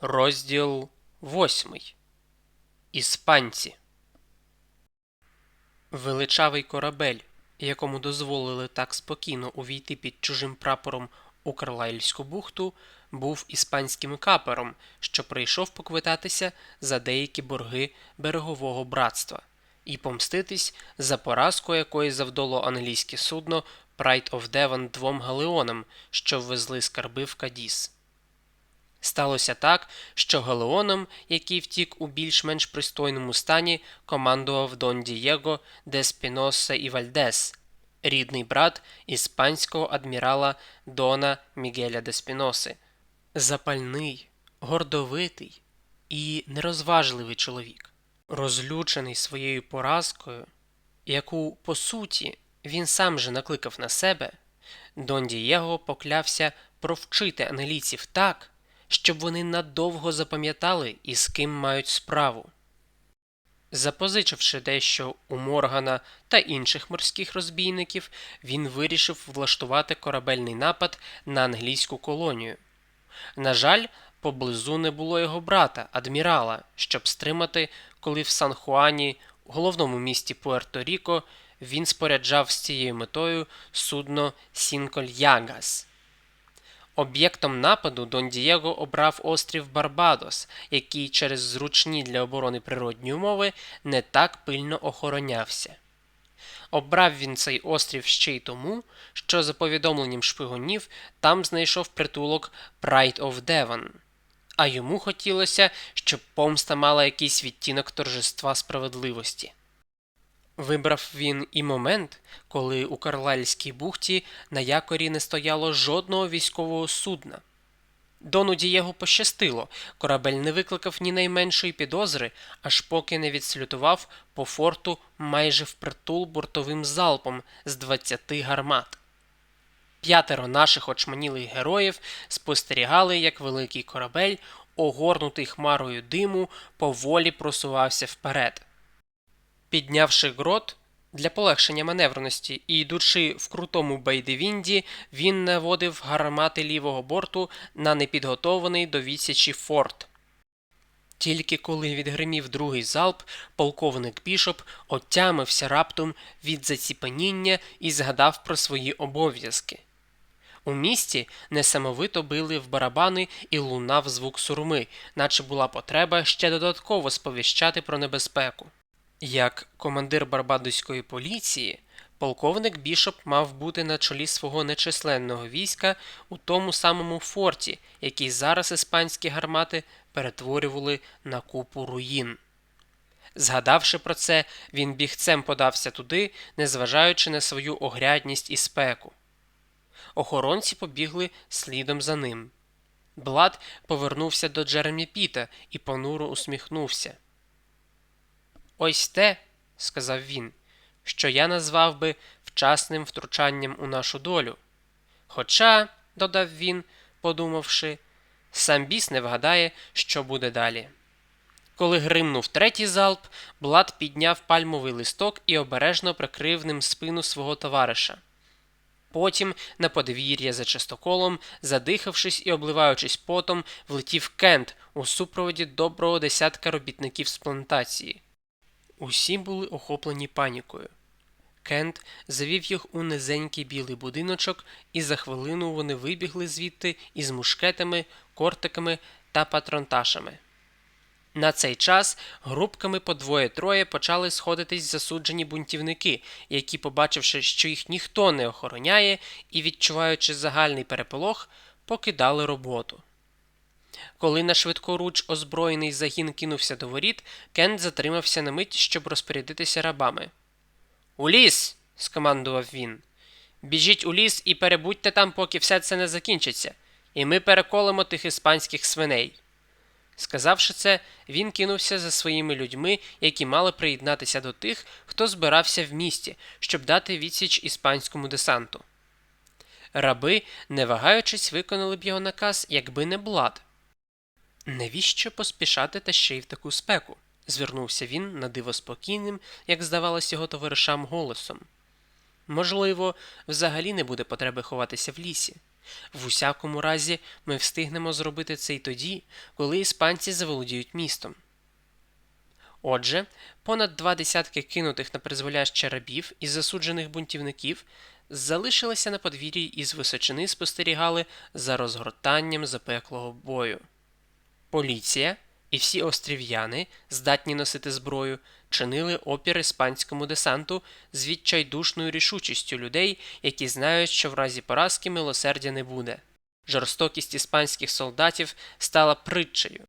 Розділ восьмий. Іспанці. Величавий корабель, якому дозволили так спокійно увійти під чужим прапором у Карлайльську бухту, був іспанським капером, що прийшов поквитатися за деякі борги берегового братства і помститись за поразку, якої завдало англійське судно Pride of Devon двом галеонам, що ввезли скарби в Кадіс. Сталося так, що галеоном, який втік у більш-менш пристойному стані, командував Дон Дієго де Спіноса і Вальдес, рідний брат іспанського адмірала Дона Мігеля де Спіноси. Запальний, гордовитий і нерозважливий чоловік, розлючений своєю поразкою, яку, по суті, він сам же накликав на себе, Дон Дієго поклявся провчити англійців так, щоб вони надовго запам'ятали, із ким мають справу. Запозичивши дещо у Моргана та інших морських розбійників, він вирішив влаштувати корабельний напад на англійську колонію. На жаль, поблизу не було його брата, адмірала, щоб стримати, коли в Сан-Хуані, головному місті Пуерто-Ріко, він споряджав з цією метою судно Сінколь-Ягас. Об'єктом нападу Дон Дієго обрав острів Барбадос, який через зручні для оборони природні умови не так пильно охоронявся. Обрав він цей острів ще й тому, що, за повідомленням шпигунів, там знайшов притулок Pride of Devon, а йому хотілося, щоб помста мала якийсь відтінок торжества справедливості. Вибрав він і момент, коли у Карлайльській бухті на якорі не стояло жодного військового судна. Дону Дієго пощастило, корабель не викликав ні найменшої підозри, аж поки не відслютував по форту майже впритул бортовим залпом з 20 гармат. П'ятеро наших очманілих героїв спостерігали, як великий корабель, огорнутий хмарою диму, поволі просувався вперед. Піднявши грот для полегшення маневреності і йдучи в крутому байдевінді, він наводив гармати лівого борту на непідготований до відсічі форт. Тільки коли відгримів другий залп, полковник Бішоп отямився раптом від заціпаніння і згадав про свої обов'язки. У місті несамовито били в барабани і лунав звук сурми, наче була потреба ще додатково сповіщати про небезпеку. Як командир барбадоської поліції, полковник Бішоп мав бути на чолі свого нечисленного війська у тому самому форті, який зараз іспанські гармати перетворювали на купу руїн. Згадавши про це, він бігцем подався туди, незважаючи на свою огрядність і спеку. Охоронці побігли слідом за ним. Блад повернувся до Джеремі Піта і понуро усміхнувся. Ось те, сказав він, що я назвав би вчасним втручанням у нашу долю. Хоча, додав він, подумавши, сам біс не вгадає, що буде далі. Коли гримнув третій залп, Блад підняв пальмовий листок і обережно прикрив ним спину свого товариша. Потім, на подвір'я за частоколом, задихавшись і обливаючись потом, влетів Кент у супроводі доброго десятка робітників з плантації. Усі були охоплені панікою. Кент завів їх у низенький білий будиночок, і за хвилину вони вибігли звідти із мушкетами, кортиками та патронташами. На цей час групками по двоє-троє почали сходитись засуджені бунтівники, які, побачивши, що їх ніхто не охороняє і відчуваючи загальний переполох, покидали роботу. Коли на швидкоруч озброєний загін кинувся до воріт, Кент затримався на мить, щоб розпорядитися рабами. У ліс. скомандував він. Біжіть у ліс і перебудьте там, поки все це не закінчиться, і ми переколимо тих іспанських свиней. Сказавши це, він кинувся за своїми людьми, які мали приєднатися до тих, хто збирався в місті, щоб дати відсіч іспанському десанту. Раби, не вагаючись, виконали б його наказ, якби не блад. Навіщо поспішати та ще й в таку спеку? звернувся він на диво спокійним, як здавалось його товаришам голосом. Можливо, взагалі не буде потреби ховатися в лісі. В усякому разі, ми встигнемо зробити це й тоді, коли іспанці заволодіють містом. Отже, понад два десятки кинутих на призволяще рабів і засуджених бунтівників залишилися на подвір'ї і з височини спостерігали за розгортанням запеклого бою. Поліція і всі острів'яни, здатні носити зброю, чинили опір іспанському десанту з відчайдушною рішучістю людей, які знають, що в разі поразки милосердя не буде. Жорстокість іспанських солдатів стала притчею.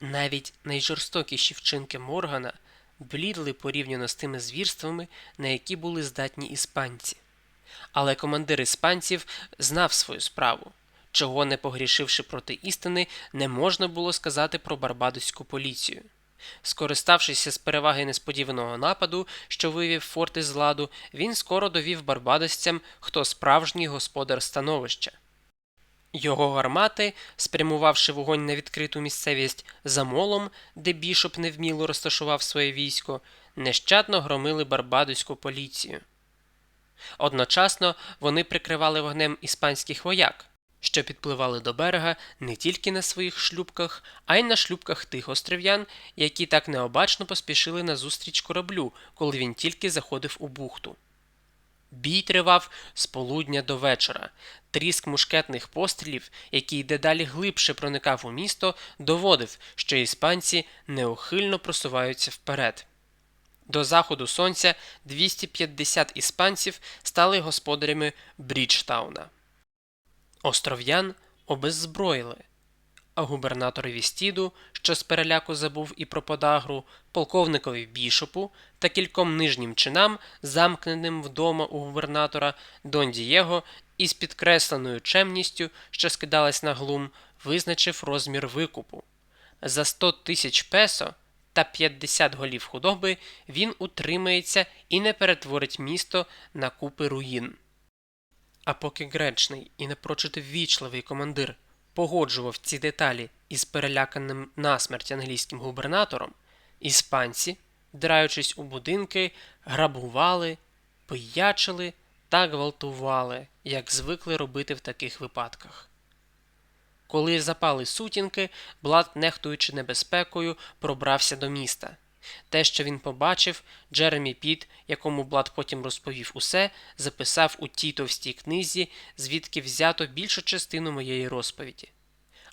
Навіть найжорстокіші вчинки Моргана блідли порівняно з тими звірствами, на які були здатні іспанці. Але командир іспанців знав свою справу. Чого не погрішивши проти істини, не можна було сказати про барбадоську поліцію. Скориставшися з переваги несподіваного нападу, що вивів форт із ладу, він скоро довів барбадосцям, хто справжній господар становища. Його гармати, спрямувавши вогонь на відкриту місцевість за молом, де бішоп невміло розташував своє військо, нещадно громили барбадоську поліцію. Одночасно вони прикривали вогнем іспанських вояк, що підпливали до берега не тільки на своїх шлюбках, а й на шлюбках тих острів'ян, які так необачно поспішили назустріч кораблю, коли він тільки заходив у бухту. Бій тривав з полудня до вечора. Тріск мушкетних пострілів, який дедалі глибше проникав у місто, доводив, що іспанці неухильно просуваються вперед. До заходу сонця 250 іспанців стали господарями Бріджтауна. Остров'ян обеззброїли, а губернаторові стіду, що з переляку забув і про подагру, полковникові бішопу та кільком нижнім чинам, замкненим вдома у губернатора Дон Дієго, із підкресленою чемністю, що скидалась на глум, визначив розмір викупу. За 100 тисяч песо та 50 голів худоби він утримається і не перетворить місто на купи руїн. А поки гречний і напрочуд ввічливий командир погоджував ці деталі із переляканим насмерть англійським губернатором, іспанці, драючись у будинки, грабували, пиячили та гвалтували, як звикли робити в таких випадках. Коли запали сутінки, Блад, нехтуючи небезпекою, пробрався до міста. Те, що він побачив, Джеремі Піт, якому Блад потім розповів усе, записав у тій товстій книзі, звідки взято більшу частину моєї розповіді.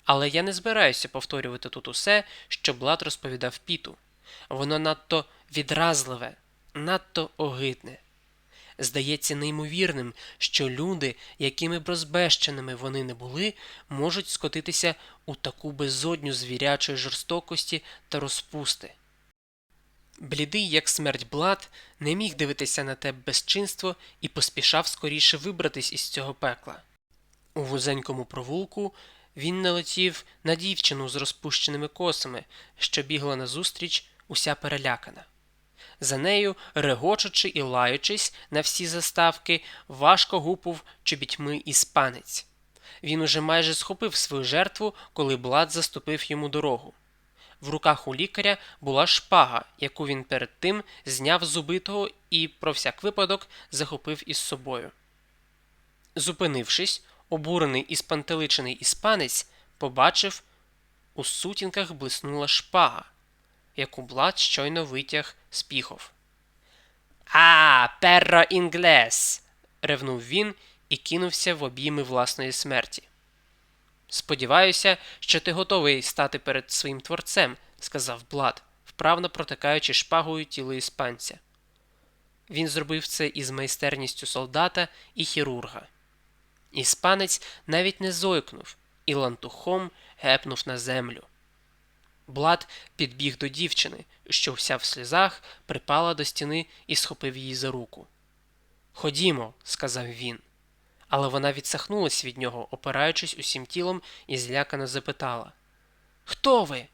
Але я не збираюся повторювати тут усе, що Блад розповідав Піту. Воно надто відразливе, надто огидне. Здається неймовірним, що люди, якими б розбещеними вони не були, можуть скотитися у таку безодню звірячої жорстокості та розпусти. Блідий, як смерть Блад, не міг дивитися на те безчинство і поспішав скоріше вибратись із цього пекла. У вузенькому провулку він налетів на дівчину з розпущеними косами, що бігла назустріч, уся перелякана. За нею, регочучи і лаючись на всі заставки, важко гупав чобітьми іспанець. Він уже майже схопив свою жертву, коли Блад заступив йому дорогу. В руках у лікаря була шпага, яку він перед тим зняв з убитого і, про всяк випадок, захопив із собою. Зупинившись, обурений і спантеличений іспанець побачив, у сутінках блиснула шпага, яку Блад щойно витяг з піхов. А, перро інглес. ревнув він і кинувся в обійми власної смерті. Сподіваюся, що ти готовий стати перед своїм творцем, сказав Блад, вправно протикаючи шпагою тіло іспанця. Він зробив це із майстерністю солдата і хірурга. Іспанець навіть не зойкнув і лантухом гепнув на землю. Блад підбіг до дівчини, що вся в сльозах припала до стіни і схопив її за руку. Ходімо, сказав він але вона відсахнулась від нього, опираючись усім тілом, і злякано запитала Хто ви?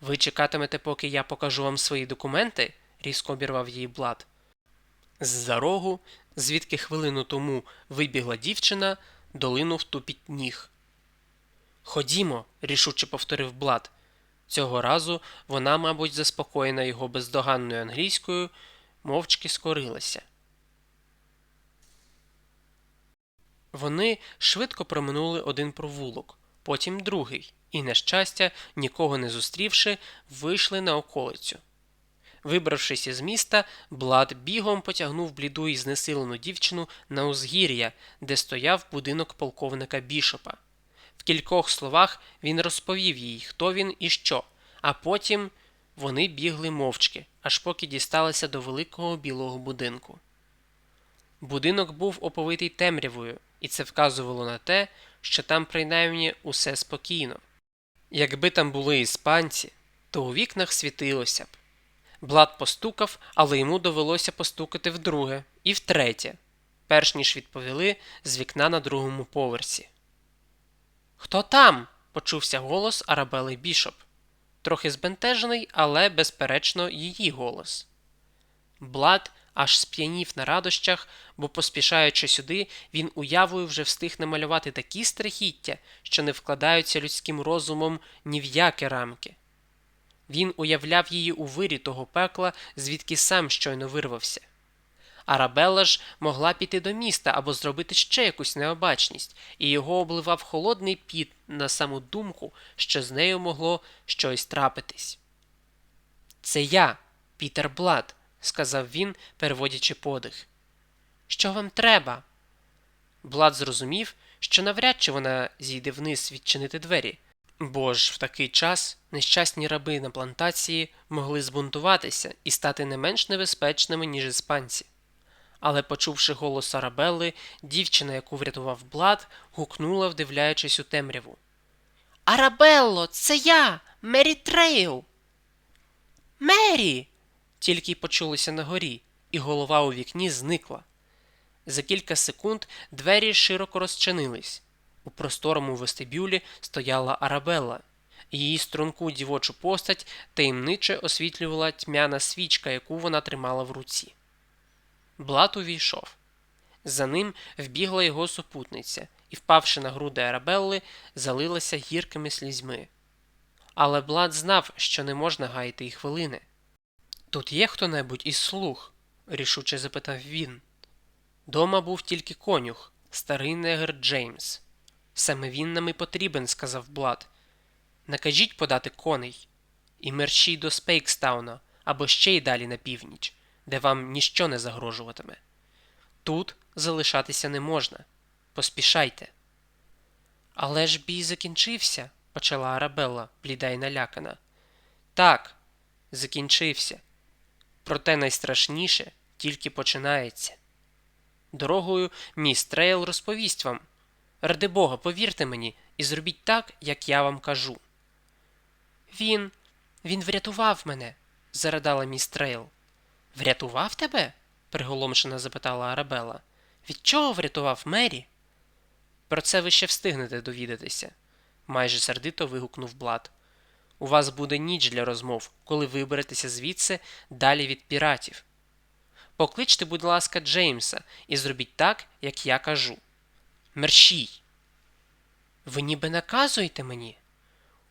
Ви чекатимете, поки я покажу вам свої документи? різко обірвав її Блад. З-за рогу, звідки хвилину тому вибігла дівчина, долинув тупіть ніг. Ходімо, рішуче повторив Блад. Цього разу вона, мабуть, заспокоєна його бездоганною англійською, мовчки скорилася. Вони швидко проминули один провулок, потім другий, і, на щастя, нікого не зустрівши, вийшли на околицю. Вибравшись із міста, Блад бігом потягнув бліду і знесилену дівчину на узгір'я, де стояв будинок полковника Бішопа. В кількох словах він розповів їй, хто він і що, а потім вони бігли мовчки, аж поки дісталися до великого білого будинку. Будинок був оповитий темрявою, і це вказувало на те, що там принаймні усе спокійно. Якби там були іспанці, то у вікнах світилося б. Блад постукав, але йому довелося постукати вдруге і втретє, перш ніж відповіли з вікна на другому поверсі. Хто там? почувся голос Арабели Бішоп. Трохи збентежений, але, безперечно, її голос. Блад аж сп'янів на радощах, бо, поспішаючи сюди, він уявою вже встиг намалювати такі страхіття, що не вкладаються людським розумом ні в які рамки. Він уявляв її у вирі того пекла, звідки сам щойно вирвався. Арабелла ж могла піти до міста або зробити ще якусь необачність, і його обливав холодний піт на саму думку, що з нею могло щось трапитись. Це я, Пітер Блад, сказав він, переводячи подих. Що вам треба? Блад зрозумів, що навряд чи вона зійде вниз відчинити двері, бо ж в такий час нещасні раби на плантації могли збунтуватися і стати не менш небезпечними, ніж іспанці. Але, почувши голос Арабелли, дівчина, яку врятував Блад, гукнула, вдивляючись у темряву. Арабелло, це я, Мері Трейл. Мері. Тільки й почулося на горі, і голова у вікні зникла. За кілька секунд двері широко розчинились. У просторому вестибюлі стояла Арабелла. Її струнку дівочу постать таємниче освітлювала тьмяна свічка, яку вона тримала в руці. Блат увійшов. За ним вбігла його супутниця і, впавши на груди Арабелли, залилася гіркими слізьми. Але Блад знав, що не можна гаяти й хвилини. Тут є хто небудь із слуг? рішуче запитав він. Дома був тільки конюх, старий негр Джеймс. Саме він нам і потрібен, сказав Блад. Накажіть подати коней і мерщій до Спейкстауна або ще й далі на північ, де вам ніщо не загрожуватиме. Тут залишатися не можна. Поспішайте. Але ж бій закінчився, почала Арабелла, бліда й налякана. Так, закінчився. Проте найстрашніше тільки починається. Дорогою міс Трейл розповість вам. Ради Бога, повірте мені, і зробіть так, як я вам кажу. Він. він врятував мене, заридала міс Трейл. Врятував тебе? приголомшено запитала Арабела. Від чого врятував Мері? Про це ви ще встигнете довідатися, майже сердито вигукнув Блад. У вас буде ніч для розмов, коли виберетеся звідси далі від піратів. Покличте, будь ласка, Джеймса, і зробіть так, як я кажу. Мерщій. Ви ніби наказуєте мені?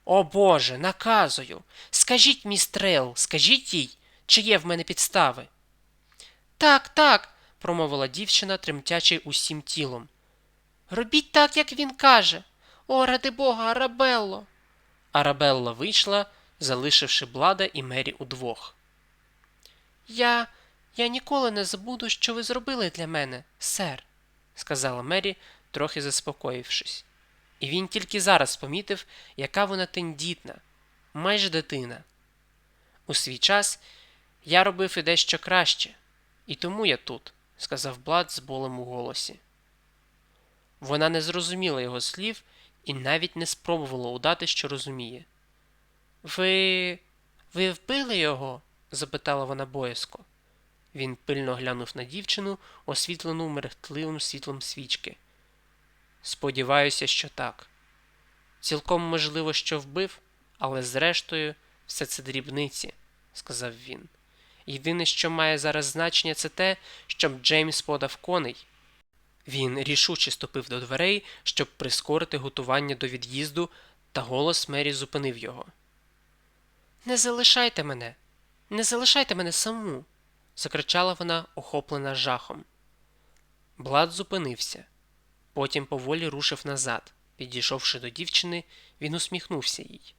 О Боже, наказую. Скажіть, міс Трейл, скажіть їй, чи є в мене підстави. Так, так, промовила дівчина, тремтячи усім тілом. Робіть так, як він каже. О, ради Бога, Арабелло. Арабелла вийшла, залишивши Блада і Мері удвох. Я. Я ніколи не забуду, що ви зробили для мене, сер, сказала Мері, трохи заспокоївшись. І він тільки зараз помітив, яка вона тендітна, майже дитина. У свій час я робив і дещо краще, і тому я тут, сказав Блад з болем у голосі. Вона не зрозуміла його слів і навіть не спробувала удати, що розуміє. Ви. ви вбили його? запитала вона боязко. Він пильно глянув на дівчину, освітлену мерехтливим світлом свічки. Сподіваюся, що так. Цілком можливо, що вбив, але зрештою, все це дрібниці, сказав він. Єдине, що має зараз значення, це те, щоб Джеймс подав коней. Він рішуче ступив до дверей, щоб прискорити готування до від'їзду, та голос Мері зупинив його. Не залишайте мене, не залишайте мене саму, закричала вона, охоплена жахом. Блад зупинився. Потім поволі рушив назад. Підійшовши до дівчини, він усміхнувся їй.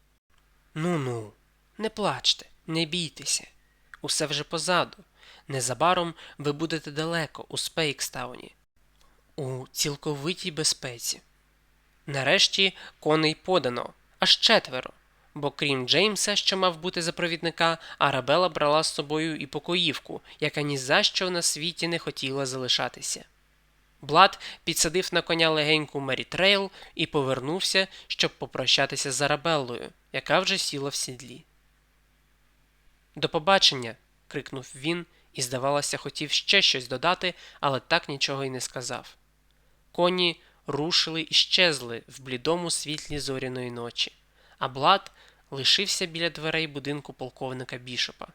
Ну ну, не плачте, не бійтеся. Усе вже позаду. Незабаром ви будете далеко у Спейкстауні, у цілковитій безпеці. Нарешті коней подано, аж четверо, бо крім Джеймса, що мав бути за провідника, Арабела брала з собою і покоївку, яка ні за що на світі не хотіла залишатися. Блад підсадив на коня легеньку Мері Трейл і повернувся, щоб попрощатися з Арабеллою, яка вже сіла в сідлі. До побачення. крикнув він і, здавалося, хотів ще щось додати, але так нічого й не сказав. Коні рушили і щезли в блідому світлі зоряної ночі, а Блад лишився біля дверей будинку полковника Бішопа.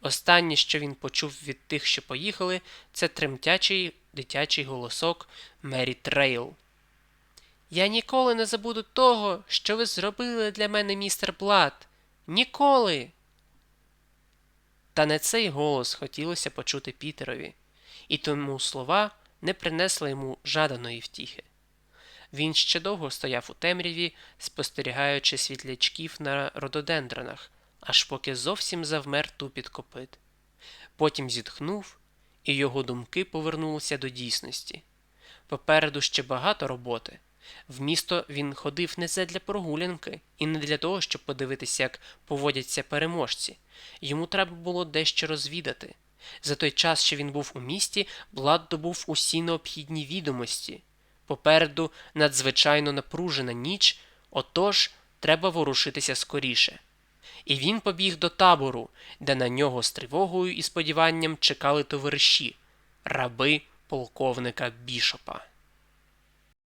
Останнє, що він почув від тих, що поїхали, це тремтячий дитячий голосок Мері Трейл. Я ніколи не забуду того, що ви зробили для мене, містер Блад. Ніколи. Та не цей голос хотілося почути Пітерові, і тому слова не принесли йому жаданої втіхи. Він ще довго стояв у темряві, спостерігаючи світлячків на рододендронах, аж поки зовсім завмер тупіт копит. Потім зітхнув, і його думки повернулися до дійсності. Попереду ще багато роботи. В місто він ходив не задля прогулянки і не для того, щоб подивитися, як поводяться переможці. Йому треба було дещо розвідати. За той час, що він був у місті, Блад добув усі необхідні відомості. Попереду надзвичайно напружена ніч, отож треба ворушитися скоріше. І він побіг до табору, де на нього з тривогою і сподіванням чекали товариші, раби полковника Бішопа.